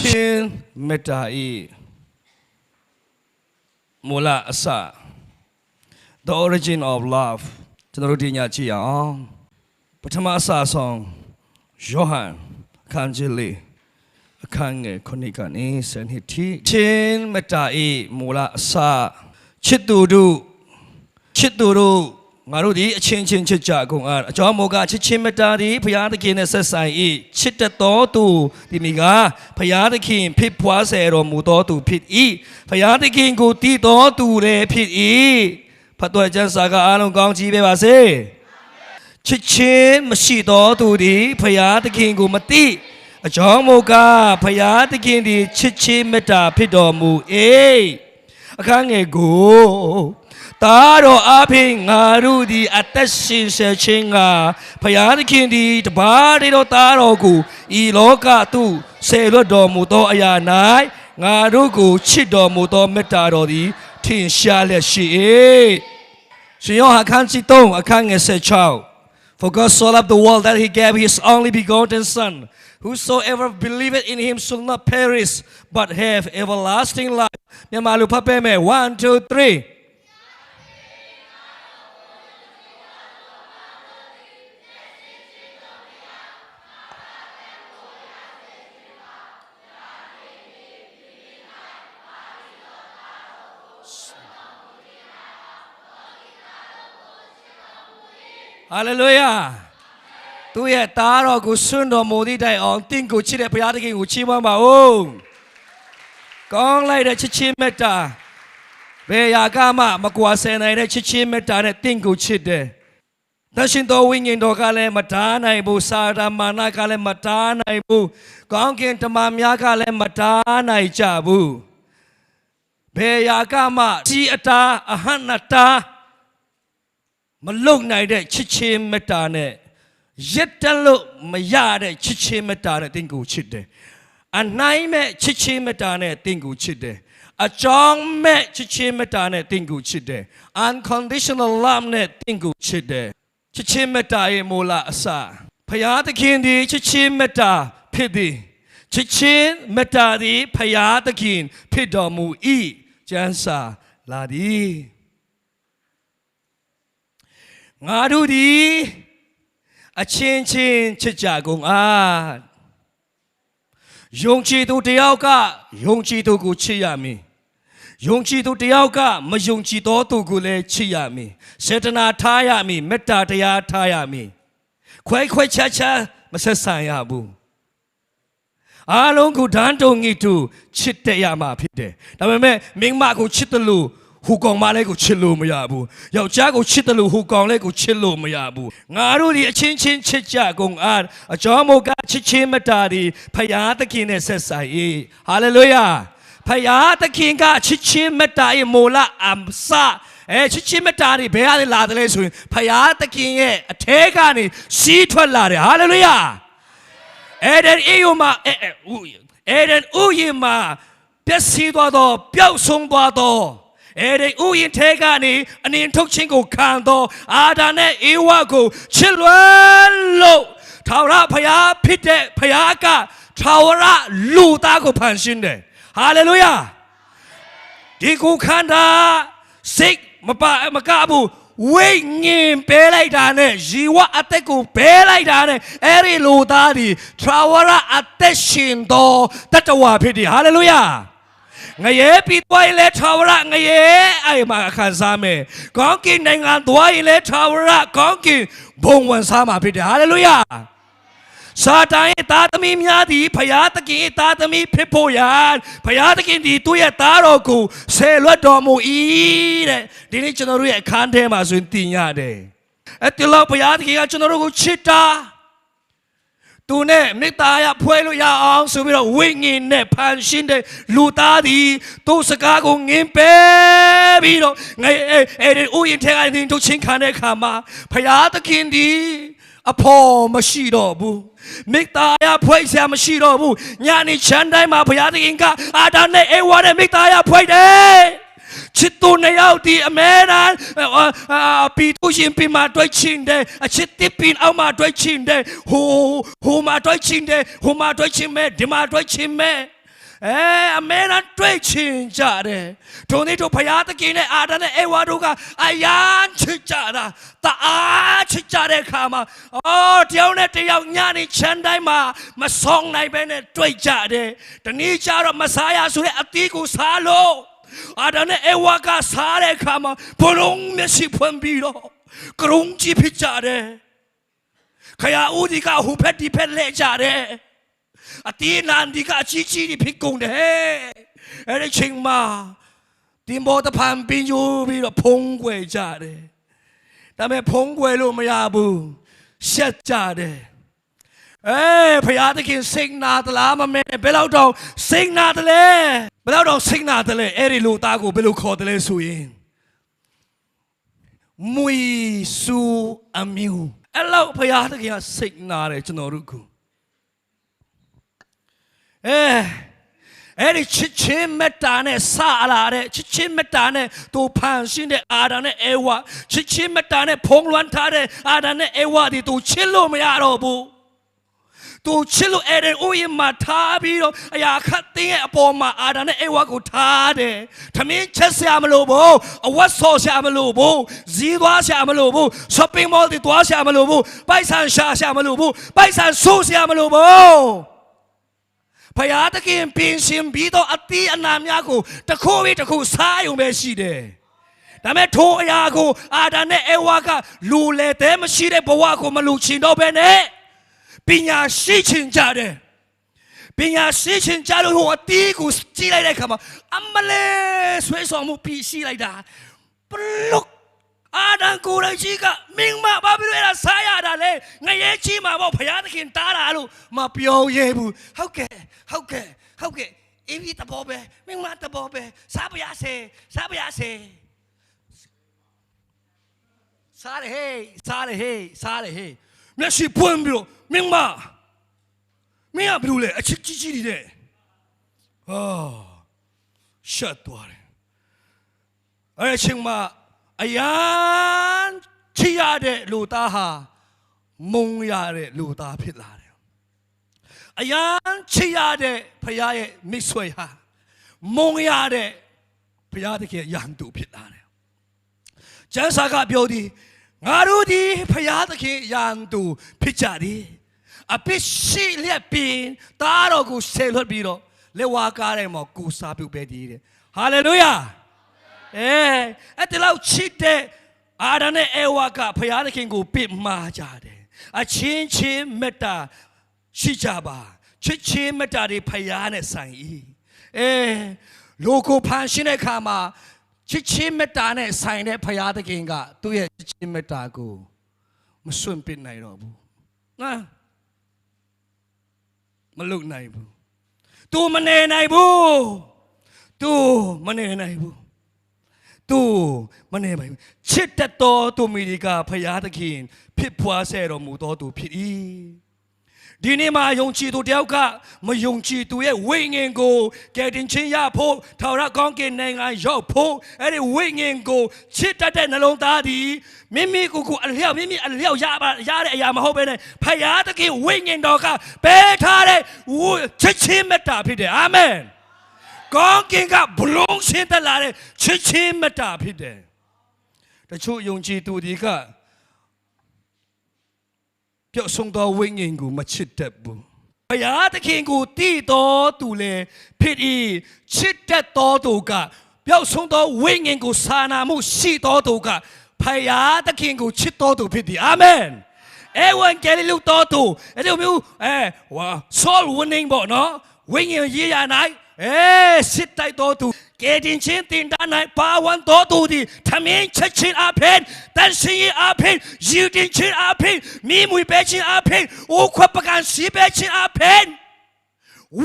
ချင်းမေတ္တာဤမူလအစ the origin of love ကျွန်တော်တို့ဒီညကြည့်အောင်ပထမအစဆုံးယောဟန်အခန်းကြီးလေးအခန်းငယ်ခုနှစ်ကနေဆယ်နှစ်ထိချင်းမေတ္တာဤမူလအစချစ်သူတို့ချစ်သူတို့ ငါတို့ဒီအချင်းချင်းချစ်ကြကုန်အားအကြောင်းမို့ကချစ်ချင်းမေတ္တာဒီဘုရားသခင်နဲ့ဆက်ဆိုင်၏ချစ်တတ်တော်သူဒီမိကဘုရားသခင်ဖြစ်ပွားစေတော်မူတော်သူဖြစ်၏ဘုရားသခင်ကိုတည်တော်သူလည်းဖြစ်၏ဖတ်တော်ကျမ်းစာကအားလုံးကောင်းချီးပေးပါစေချစ်ချင်းမရှိတော်သူဒီဘုရားသခင်ကိုမသိအကြောင်းမို့ကဘုရားသခင်ဒီချစ်ချင်းမေတ္တာဖြစ်တော်မူ၏အခန်းငယ်ကို တာတော်အဖေငါတို့သည်အသက်ရှင်ဆဲခြင်းကဘုရားသခင်သည်တပါးတည်းသောတာတော်ကိုဤလောကသို့ဆေလွတ်တော်မူသောအရာ၌ငါတို့ကိုချစ်တော်မူသောမေတ္တာတော်သည်ထင်ရှားလျက်ရှိ၏ရှင်ယောဟန်အခန်းကြီး3အခန်းငယ်16 For God so loved the world that he gave his only begotten Son. Whosoever believeth in him shall not perish, but have everlasting life. မြန်မာလူဖတ်ပေးမယ်1 2 3 ဟာလေလုယာသူရဲ့သားတော်ကိုဆွန်းတော်မူသည့်တိုင်အောင်တင့်ကိုချစ်တဲ့ဘုရားသခင်ကိုချီးမွမ်းပါဦးကောင်းလိုက်တဲ့ချစ်ချင်းမေတ္တာဘယ်ရာကမှမကွာဆယ်နိုင်တဲ့ချစ်ချင်းမေတ္တာနဲ့တင့်ကိုချစ်တယ်သရှင်တော်ဝိညာဉ်တော်ကလည်းမတားနိုင်ဘူးစာရမာနကလည်းမတားနိုင်ဘူးကောင်းကင်တမန်များကလည်းမတားနိုင်ကြဘူးဘယ်ရာကမှကြီးအတားအဟံ့နတား မလုံနိုင်တဲ့ချစ်ချင်းမေတ္တာနဲ့ရက်တက်လို့မရတဲ့ချစ်ချင်းမေတ္တာနဲ့တင်ကိုချစ်တယ်။အနိုင်မဲ့ချစ်ချင်းမေတ္တာနဲ့တင်ကိုချစ်တယ်။အကြောင်းမဲ့ချစ်ချင်းမေတ္တာနဲ့တင်ကိုချစ်တယ်။ unconditional love နဲ့တင်ကိုချစ်တယ်။ချစ်ချင်းမေတ္တာရဲ့မူလအစဖယားသခင်ဒီချစ်ချင်းမေတ္တာဖြစ်သည်။ချစ်ချင်းမေတ္တာဒီဖယားသခင်ဖြစ်တော်မူ၏ကျမ်းစာလာသည်။ ငါတို့ဒီအချင်းချင်းချစ်ကြကုန်အားယုံကြည်သူတယောက်ကယုံကြည်သူကိုချစ်ရမည်ယုံကြည်သူတယောက်ကမယုံကြည်သောသူကိုလည်းချစ်ရမည်စေတနာထားရမည်မေတ္တာတရားထားရမည်ခွဲခွဲခြားခြားမဆက်ဆံရဘူးအားလုံးကိုဓာန်တုံငိတူချစ်တဲ့ရမှာဖြစ်တယ်ဒါပေမဲ့မိန်းမကိုချစ်တယ်လို့ ဟူကောင်မလေးကိုချစ်လို့မရဘူးယောက်ျားကိုချစ်တယ်လို့ဟူကောင်လေးကိုချစ်လို့မရဘူးငါတို့ဒီအချင်းချင်းချစ်ကြကုန်အားအကြောင်းမို့ကချစ်ချင်းမတာဒီဖယားသခင်နဲ့ဆက်ဆိုင်၏ဟာလေလုယာဖယားသခင်ကချစ်ချင်းမတာရဲ့မိုလာအမ်ဆာအဲချစ်ချင်းမတာဒီဘယ်ကနေလာတယ်လဲဆိုရင်ဖယားသခင်ရဲ့အထဲကနေစီးထွက်လာတယ်ဟာလေလုယာအေဒန်အေယိုမာအဲအဲဦးအေဒန်ဦးယီမာပျက်စီးသွားတော့ပျောက်ဆုံးသွားတော့ အေဒန်ဦးယင်ထဲကနေအနင်ထုတ်ခြင်းကိုခံတော့အာဒါနဲ့အေဝါကိုချစ်လွယ်လို့ထာဝရဘုရားဖြစ်တဲ့ဘုရားကထာဝရလူသားကိုဖန်ဆင်းတယ်ဟာလေလုယာဒီကိုခန္ဓာစိတ်မပါမကဘူးဝိညာဉ်ပေးလိုက်တာနဲ့ဇီဝအသက်ကိုပေးလိုက်တာနဲ့အဲ့ဒီလူသားဒီထရာဝရအသက်ရှင်တော်တတဝါဖြစ်တယ်ဟာလေလုယာ ငရဲပြီးသွားရင်လဲထရာဝရငရဲအဲ့မှာခံစားမယ်ကောင်းကင်နိုင်ငံသွားရင်လဲထရာဝရကောင်းကင်ဘုံဝင်စားမှာဖြစ်တယ်ဟာလေလုယာစာတန်ရဲ့သားသမီးများသည်ဖယားသခင်ရဲ့သားသမီးဖြစ်ဖို့ရန်ဖယားသခင်သည်သူ့ရဲ့သားတော်ကိုဆယ်လွတ်တော်မူ၏တဲ့ဒီနေ့ကျွန်တော်တို့ရဲ့အခန်းထဲမှာဆိုရင်တင်ရတယ်အဲ့ဒီလောက်ဖယားသခင်ကကျွန်တော်တို့ကိုချစ်တာ သူနဲ့မေတ္တာရဖွဲ့လို့ရအောင်ဆိုပြီးတော့ဝိညာဉ်နဲ့ဖန်ရှင်းတဲ့လူသားသည်သူ့စကားကိုငင်ပဲပြီးတော့ငယ်အဲ့အဲ့ဒီဥယျာဉ်ထဲကနေတို့ချင်းခံတဲ့အခါမှာဖယားသခင်သည်အဖို့မရှိတော့ဘူးမိသားရဖွဲ့ဆရာမရှိတော့ဘူးညနေချမ်းတိုင်းမှာဘုရားသခင်ကအာဒါနဲ့အေဝါနဲ့မိသားရဖွဲ့တယ် ချစ်သူနှစ်ယောက်ဒီအမဲတန်အာပီတူရှင်ပီမှာတွေ့ချင်းတယ်အချစ်တစ်ပင်အောက်မှာတွေ့ချင်းတယ်ဟိုဟိုမှာတွေ့ချင်းတယ်ဟိုမှာတွေ့ချင်းမဲဒီမှာတွေ့ချင်းမဲအဲအမဲရန်တွေ့ချင်ကြတယ်ဒုံနေတို့ဖရာသခင်နဲ့အာဒနဲ့အေဝါတို့ကအယမ်းချစ်ကြတာတအားချစ်ကြတဲ့အခါမှာအော်တယောက်နဲ့တယောက်ညနေချမ်းတိုင်းမှာမဆောင်နိုင်ပဲနဲ့တွေ့ကြတယ်တနည်းကြတော့မစားရဆိုတဲ့အသီးကိုစားလို့ အာဒနဲ့အေဝါကစားတဲ့အခါမှာဘလုံးမျက်စိဖွင့်ပြီးတော့ကရုံကြီးဖြစ်ကြတယ်ခရာဦးဒီကဟိုဖက်ဒီဖက်လဲကြတယ်အတီးနန်ဒီကအချီချီဒီဖြစ်ကုန်တယ်အဲ့ဒီချိန်မှာတင်ဘောတဖန်ပင်ယူပြီးတော့ဖုံးကွယ်ကြတယ်ဒါပေမဲ့ဖုံးကွယ်လို့မရဘူးရှက်ကြတယ် အေးဖရာသခင်စိတ်နာသလားမမဲဘယ်လောက်တော့စိတ်နာတယ်လဲဘယ်လောက်တော့စိတ်နာတယ်လဲအဲ့ဒီလူသားကိုဘယ်လိုခေါ်တယ်လဲဆိုရင်မွေဆူအမျိုးအဲ့လောက်ဖရာသခင်ကစိတ်နာတယ်ကျွန်တော်တို့ကအဲအဲ့ဒီချစ်ချင်းမေတ္တာနဲ့စလာတဲ့ချစ်ချင်းမေတ္တာနဲ့သူဖန်ရှင်းတဲ့အာဒံနဲ့အေဝါချစ်ချင်းမေတ္တာနဲ့ဖုံးလွှမ်းထားတဲ့အာဒံနဲ့အေဝါဒီသူချစ်လို့မရတော့ဘူး သူချစ်လို့အဲ့ဒီဥယျာဉ်မှာထားပြီးတော့အရာခတ်သိရဲ့အပေါ်မှာအာဒံနဲ့အေဝါကိုထားတယ်။သမင်းချက်ဆရာမလို့ဘူး။အဝတ်ဆော်ဆရာမလို့ဘူး။ဇီးသွားဆရာမလို့ဘူး။ shopping mall တွေသွားဆရာမလို့ဘူး။ပိုက်ဆံရှာဆရာမလို့ဘူး။ပိုက်ဆံဆိုးဆရာမလို့ဘူး။ဖယားသခင်ပြင်ဆင်ပြီးတော့အတီးအနာများကိုတစ်ခုပြီးတစ်ခုစားရုံပဲရှိတယ်။ဒါပေမဲ့ထိုအရာကိုအာဒံနဲ့အေဝါကလူလေတဲ့မရှိတဲ့ဘဝကိုမလူချင်တော့ဘဲနဲ့ ပညာရှိချင်ကြတယ်။ပညာရှိချင်ကြလို့ဟိုအတီးကိုကြည့်လိုက်တဲ့အခါမှာအမလေးဆွဲဆောင်မှုပြီးရှိလိုက်တာပလုတ်အာဒံကိုယ်တိုင်ကြီးကမင်းမဘာဖြစ်လို့အဲ့ဒါစားရတာလဲငရဲကြီးမှာပေါ့ဘုရားသခင်တားတာလို့မပြောရဲဘူးဟုတ်ကဲ့ဟုတ်ကဲ့ဟုတ်ကဲ့အင်းဒီတဘောပဲမင်းမတဘောပဲစားပါရစေစားပါရစေစားရဟေးစားရဟေးစားရဟေး မျက်စိပွင့်ပြီးတော့မင်းမမင်းကဘယ်လိုလဲအချစ်ကြီးကြီးနေတဲ့ဟာရှတ်သွားတယ်အဲ့ဒီအချိန်မှာအယံချီရတဲ့လူသားဟာမုံရတဲ့လူသားဖြစ်လာတယ်။အယံချီရတဲ့ဖခင်ရဲ့မိတ်ဆွေဟာမုံရတဲ့ဖခင်တကယ်ရန်သူဖြစ်လာတယ်။ကျမ်းစာကပြောသည် ငါတို့ဒီဖခင်တကယ်ရန်သူဖြစ်ကြသည်။အပစ်ရှိလျက်ပင်တားတော်ကိုဆယ်လွတ်ပြီးတော့လက်ဝါးကားထဲမှာကိုစားပြုတ်ပဲတည်တယ်။ဟာလေလုယာ။အဲအဲ့ဒီလောက်ချစ်တဲ့အာဒံနဲ့အေဝါကဖရာသခင်ကိုပြစ်မှားကြတယ်အချင်းချင်းမေတ္တာရှိကြပါချစ်ချင်းမေတ္တာတွေဖရာနဲ့ဆိုင်၏အဲလူကိုဖန်ရှင်းတဲ့အခါမှာ ချစ်ချင်းမေတ္တာနဲ့ဆိုင်တဲ့ဖရာသခင်ကသူ့ရဲ့ချစ်ချင်းမေတ္တာကိုမစွန့်ပစ်နိုင်တော့ဘူးနော်မလုပ်နိုင်ဘူး तू မနေနိုင်ဘူး तू မနေနိုင်ဘူးသူမနေပါဘူးချစ်တတ်တော်သူမိဒီကဖရာသခင်ဖြစ်ဖွာဆဲတော်မူတော်သူဖြစ်၏ ဒီနေ့မှာယုံကြည်သူတယောက်ကမယုံကြည်သူရဲ့ဝိညာဉ်ကိုကယ်တင်ခြင်းရဖို့ထာဝရကောင်းကင်နိုင်ငံရောက်ဖို့အဲ့ဒီဝိညာဉ်ကိုချစ်တတ်တဲ့နှလုံးသားသည်မိမိကိုယ်ကိုအလျောက်မိမိအလျောက်ရပါရတဲ့အရာမဟုတ်ဘဲနဲ့ဖရာသခင်ဝိညာဉ်တော်ကပေးထားတဲ့ဝချစ်ချင်းမေတ္တာဖြစ်တယ်အာမင်ကောင်းကင်ကဘလုံးရှင်းသက်လာတဲ့ချစ်ချင်းမေတ္တာဖြစ်တယ်တချို့ယုံကြည်သူတွေက ပျောက်ဆုံးသောဝိညာဉ်ကိုမချစ်တတ်ဘူးဘုရားသခင်ကိုတည်တော်သူလေဖြစ်၏ချစ်တတ်တော်သူကပျောက်ဆုံးသောဝိညာဉ်ကိုစာနာမှုရှိတော်သူကဘုရားသခင်ကိုချစ်တော်သူဖြစ်သည်အာမင်အဲဝန်ကယ်လီလူတော်သူအဲ့ဒီမျိုးအဲဝါဆောလ်ဝင်းနင်းပေါ့နော်ဝိညာဉ်ရေးရနိုင် အဲစစ်တိုက်တော်သူကဲတင်ချင်းတင်တာနိုင်ပါဝန်တော်သူဒီသမင်းချက်ချင်းအဖင်တန်ရှင်ရအဖင်ယူတင်ချင်းအဖင်မိမွေပဲချင်းအဖင်အိုခွပကန်စီပဲချင်းအဖင်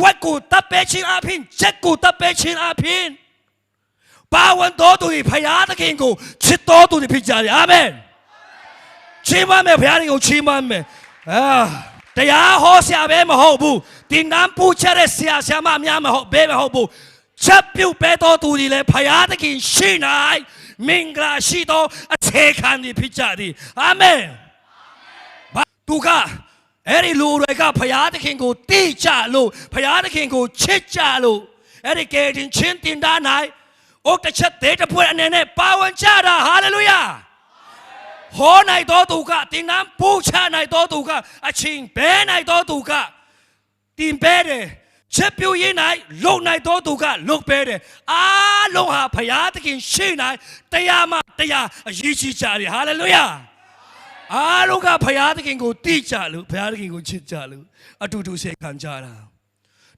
ဝက်ကိုတပ်ပဲချင်းအဖင်ချက်ကိုတပ်ပဲချင်းအဖင်ပါဝန် တော်သူဒီဖယားသခင်ကိုချစ်တော်သူဒီဖြစ်ကြတယ်အာမင်ချီးမွမ်းမယ်ဘုရားကိုချီးမွမ်းမယ်အာတရားဟောဆရာပဲမဟုတ်ဘူးတင်တန်းပူချက်တဲ့ဆရာဆရာမများမဟုတ်ဘဲမဟုတ်ဘူးချက်ပြုတ်ပဲတော်သူဒီလေဘုရားသခင်ရှိနိုင်မင်္ဂလာရှိသောအခြေခံဒီဖြစ်ကြသည်အာမင်ဘာသူကအဲ့ဒီလူတွေကဖရာသခင်ကိုတိကြလို့ဖရာသခင်ကိုချစ်ကြလို့အဲ့ဒီကယ်တင်ချင်းတင်တာနိုင်ဩတစ်ချက်သေးတစ်ဖွဲ့အနေနဲ့ပါဝင်ကြတာဟာလေလုယာ ဟောနိုင်တော်သူကတင်နန်းပူချနိုင်တော်သူကအချင်းဘဲနိုင်တော်သူကတင်ပဲတယ်ချက်ပြူရင်းနိုင်လုံနိုင်တော်သူကလုံပဲတယ်အားလုံးဟာဖရာသခင်ရှိနိုင်တရားမှတရားအရေးကြီးကြတယ်ဟာလေလုယာအားလုံးကဘုရားသခင်ကိုတိကြလို့ဘုရားသခင်ကိုချစ်ကြလို့အတူတူဆေခံကြတာ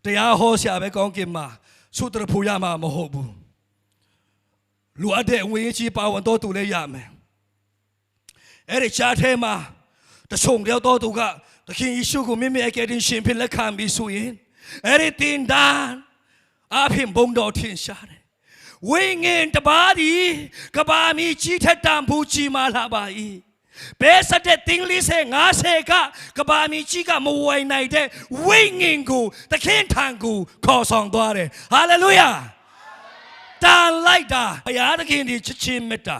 တရားဟောဆရာပဲကောင်းကင်မှာသုတရဖူရမှာမဟုတ်ဘူးလူအပ်တဲ့ဝင်ကြီးပါဝင်တော့သူလည်းရမယ် အဲ့ဒီချားထဲမှာတဆုံတယောက်တော့သူကသခင်ယေရှုကိုမိမိအကယ်တင်ရှင်ဖြစ်လက်ခံပြီးဆိုရင်အဲ့ဒီတင်ဒန်အဖင်ဘုံတော်ထင်ရှားတယ်ဝိငင်တပါးဒီကဘာမီကြီးထက်တန်ဘူးကြီးမာလာပါ၏ဘဲစတဲ့တင်းလေးဆဲ90ကကဘာမီကြီးကမဝိုင်နိုင်တဲ့ဝိငင်ကိုသခင်ထံကိုခေါ်ဆောင်သွားတယ်ဟာလေလုယာတန်လိုက်တာဘုရားသခင်ဒီချစ်ချင်းမေတ္တာ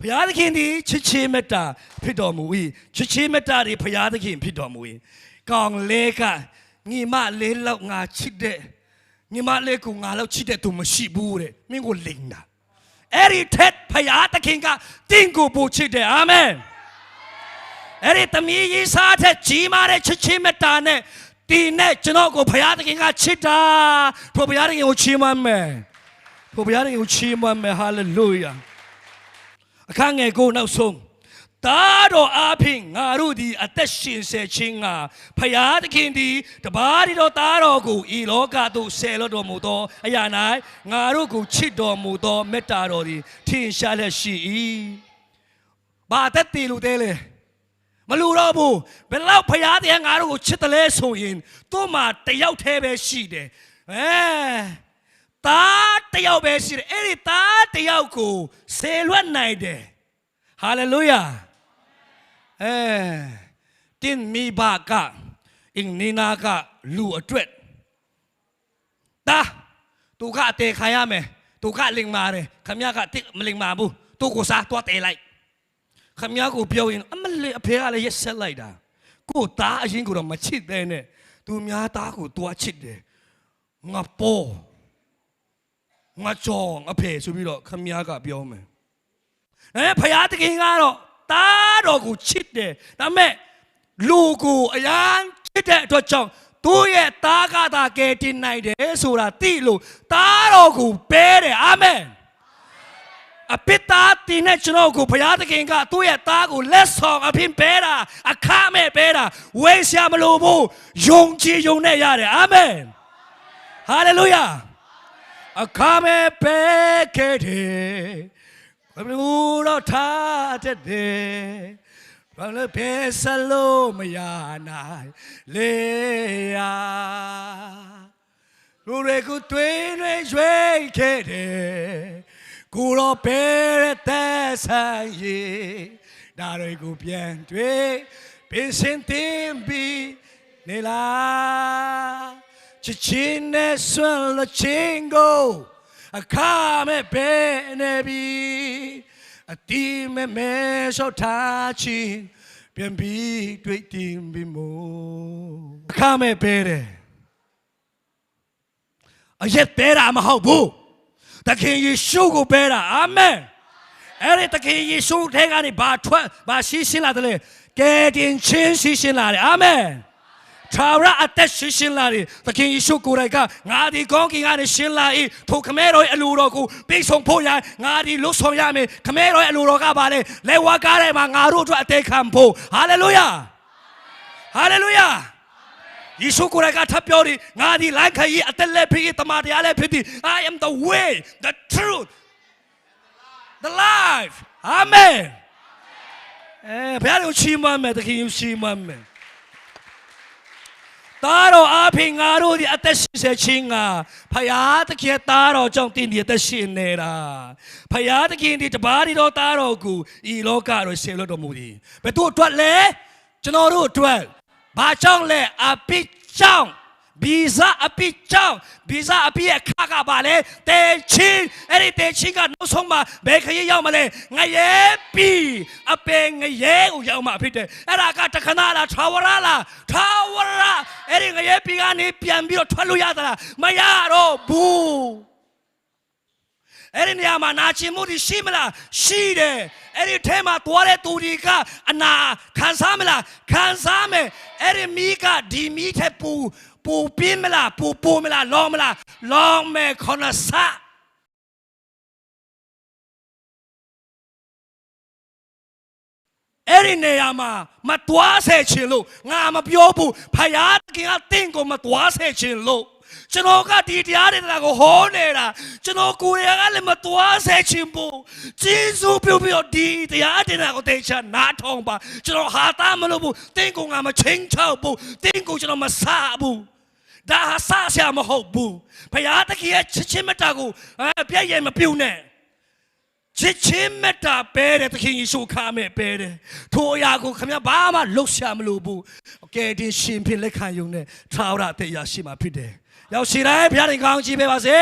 ဘုရားသခင်ဒီချစ်ချင်းမေတ္တာဖြစ်တော်မူ၏ချစ်ချင်းမေတ္တာဒီဘုရားသခင်ဖြစ်တော်မူ၏ကောင်းလေးကညီမလေးလောက်ငါချစ်တဲ့ညီမလေးကိုငါလောက်ချစ်တဲ့သူမရှိဘူးတဲ့မင်းကိုလိန်တာအဲ့ဒီထက်ဖယားသခင်ကတင့်ကိုပို့ချစ်တယ်အာမင်အဲ့ဒီသမီးကြီးစားတဲ့ကြီးမားတဲ့ချစ်ချင်းမေတ္တာနဲ့ဒီနဲ့ကျွန်တော်ကိုဖယားသခင်ကချစ်တာထိုဖယားသခင်ကိုချီးမွမ်းမယ်ထိုဖယားသခင်ကိုချီးမွမ်းမယ်ဟာလေလုယာ အခန်းငယ်ကိုနောက်ဆုံးတာတော်အားဖြင့်ငါတို့သည်အသက်ရှင်ဆဲခြင်းငါဖယားသခင်သည်တပါးဒီတော်သားတော်ကိုဤလောကသို့ဆယ်လွတ်တော်မူသောအရာ၌ငါတို့ကိုချစ်တော်မူသောမေတ္တာတော်သည်ထင်ရှားလျက်ရှိ၏ဘာသက်တည်လို့တဲလဲမလူတော့ဘူးဘယ်လောက်ဖယားတရားငါတို့ကိုချစ်တယ်လဲဆိုရင်သူ့မှာတယောက်တည်းပဲရှိတယ်အဲ သားတယောက်ပဲရှိတယ်အဲ့ဒီသားတယောက်ကိုဆယ်လွတ်နိုင်တယ်ဟာလေလုယာအဲတင်းမိဘကအင်းနီနာကလူအတွက်တာသူကအသေးခံရမယ်သူကလိမ်မာတယ်ခမရကတိမလိမ်မာဘူးသူကိုစားတော့တဲလိုက်ခမ ्या ကိုပြောရင်အမလေးအဖေကလည်းရက်ဆက်လိုက်တာကို့သားအရင်ကတော့မချစ်တဲ့နဲ့သူများသားကိုတွားချစ်တယ်ငါပေါ် ငါကြောင်အဖေဆိုပြီးတော့ခမ ्या ကပြောမယ်အဲဖယားတခင်ကတော့သားတော်ကိုချစ်တယ်ဒါပေမဲ့လူကိုအရန်ချစ်တဲ့အတွက်ကြောင့်သူ့ရဲ့သားကသာကယ်တင်နိုင်တယ်ဆိုတာသိလို့သားတော်ကိုပဲတယ်အာမင်အပိတာတင်တဲ့ကျွန်တော်ကိုဘုရားသခင်ကသူ့ရဲ့သားကိုလက်ဆောင်အဖြစ်ပေးတာအခမဲ့ပေးတာဝေးရှာမလို့ဘူးယုံကြည်ယုံနဲ့ရတယ်အာမင်ဟာလေလုယာ အခမဲ့ပေးခဲ့တယ်ဘယ်လိုတော့ထားတဲ့တယ်ဘာလို့ပဲဆလို့မရနိုင်လေယာလူတွေကိုတွင်တွေရွေးခဲ့တယ်ကိုတော့ဘဲတဲ့သက်ဆိုင်ရေဒါတွေကိုပြန်တွေ့ပင်စင်တင်ပြီးနေလား ချစ်ချင်းနဲ့ဆွမ်းလချင်းကိုအခါမဲ့ဘဲနေပြီအတီးမဲ့မဲလျှောက်ထားချင်းပြန်ပြီးတွေ့တင်ပြီးမို့အခါမဲ့ဘဲတယ်အရက်ဘဲတာမဟုတ်ဘူးသခင်ယေရှုကိုပဲတာအာမင်အဲ့ဒီသခင်ယေရှုထဲကနေဘာထွက်ဘာရှိရှင်းလာတယ်လဲကယ်တင်ခြင်းရှိရှင်းလာတယ်အာမင် ထာဝရအသက်ရှိရှင်းလာတယ်သခင်ယေရှုကိုယ်တိုင်ကငါဒီကောင်းကင်ကနေရှင်းလာ၏ထိုခမဲတော်ရဲ့အလိုတော်ကိုပြေဆုံးဖို့ရန်ငါဒီလွတ်ဆောင်ရမယ်ခမဲတော်ရဲ့အလိုတော်ကပါလေလက်ဝါးကားထဲမှာငါတို့အတွက်အသေးခံဖို့ဟာလေလုယာဟာလေလုယာယေရှုကိုယ်တိုင်ကထပ်ပြောတယ်ငါဒီလမ်းခရီးအသက်လည်းဖြစ်တမန်တရားလည်းဖြစ်သည် I am the way the truth the life amen အဲဘုရားကိုချီးမွမ်းမယ်တခင်ကိုချီးမွမ်းမယ် သားတော်အားဖြင့်ငါတို့ဒီအသက်ရှင်စေခြင်းကဖယားသခင်သားတော်ကြောင့်တင့်ဒီအသက်ရှင်နေတာဖယားသခင်ဒီတပါးဒီတော်သားတော်ကိုဤလောကတော်ဆေလွတ်တော်မူသည်ဘယ်သူအတွက်လဲကျွန်တော်တို့အတွက်ဘာကြောင့်လဲအပိကြောင့် ဗီဇအပိကြောင့်ဗီဇအပိရဲ့ခါကပါလေတေချင်းအဲ့ဒီတေချင်းကနောက်ဆုံးမှာဘယ်ခရီးရောက်မလဲငရဲပြီအပင်ငရဲကိုရောက်မှာဖြစ်တယ်အဲ့ဒါကတခဏလားထာဝရလားထာဝရအဲ့ဒီငရဲပြီကနေပြန်ပြီးတော့ထွက်လို့ရသလားမရတော့ဘူးအဲ့ဒီနေရာမှာနာကျင်မှုတွေရှိမလားရှိတယ် အဲ့ဒီထဲမှာသွားတဲ့သူတွေကအနာခံစားမလားခံစားမယ်အဲ့ဒီမိကဒီမိထက်ပူပူပြင်းမလားပူပူမလားလောမလားလောမယ်ခဏစအဲ့ဒီနေရာမှာမတွားဆဲချင်လို့ငါမပြောဘူးဖယားခင်ကတင့်ကိုမတွားဆဲချင်လို့ ကျွန်တော်ကဒီတရားတွေတရားကိုဟောနေတာကျွန်တော်ကိုယ်ရကလည်းမတွားဆဲချင်ဘူးဂျေဇုပြုပြီးတော့ဒီတရားတွေတရားကိုတေချာနားထောင်ပါကျွန်တော်ဟာသားမလို့ဘူးတင့်ကိုငါမချင်းချောက်ဘူးတင့်ကိုကျွန်တော်မဆဘူးဒါဟာဆဆရာမဟုတ်ဘူးဖယားတခင်ရဲ့ချစ်ချင်းမတာကိုအဲပြည့်ရဲ့မပြုတ်နဲ့ချစ်ချင်းမေတ္တာပဲတဲ့သခင်ယေရှုခါမဲ့ပဲတဲ့ထိုအရာကိုခင်ဗျာဘာမှလှုပ်ရှားမလို့ဘူးအကယ်တင်ရှင်ဖြစ်လက်ခံယုံနဲ့ထာဝရအသက်ရရှိမှာဖြစ်တယ် ရောက်ရှိတိုင်းဘုရားရင်ကောင်းချီးပေးပါစေ